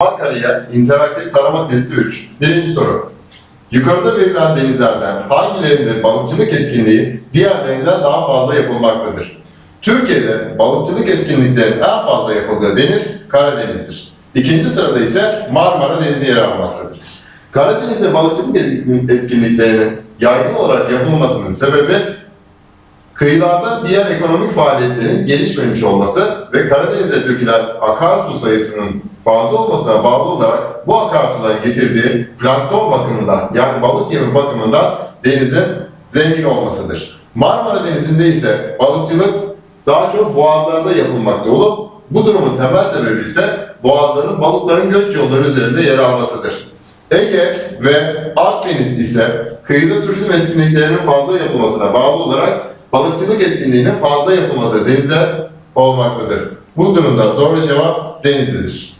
Ankara'ya interaktif tarama testi 3. Birinci soru. Yukarıda verilen denizlerden hangilerinde balıkçılık etkinliği diğerlerinden daha fazla yapılmaktadır? Türkiye'de balıkçılık etkinliklerinin en fazla yapıldığı deniz Karadeniz'dir. İkinci sırada ise Marmara Denizi yer almaktadır. Karadeniz'de balıkçılık etkinlik- etkinliklerinin yaygın olarak yapılmasının sebebi Kıyılarda diğer ekonomik faaliyetlerin gelişmemiş olması ve Karadeniz'e dökülen akarsu sayısının fazla olmasına bağlı olarak bu akarsuların getirdiği plankton bakımından yani balık yemi bakımından denizin zengin olmasıdır. Marmara Denizi'nde ise balıkçılık daha çok boğazlarda yapılmakta olup bu durumun temel sebebi ise boğazların balıkların göç yolları üzerinde yer almasıdır. Ege ve Akdeniz ise kıyıda turizm etkinliklerinin fazla yapılmasına bağlı olarak balıkçılık etkinliğinin fazla yapılmadığı denizler olmaktadır. Bu durumda doğru cevap Denizli'dir.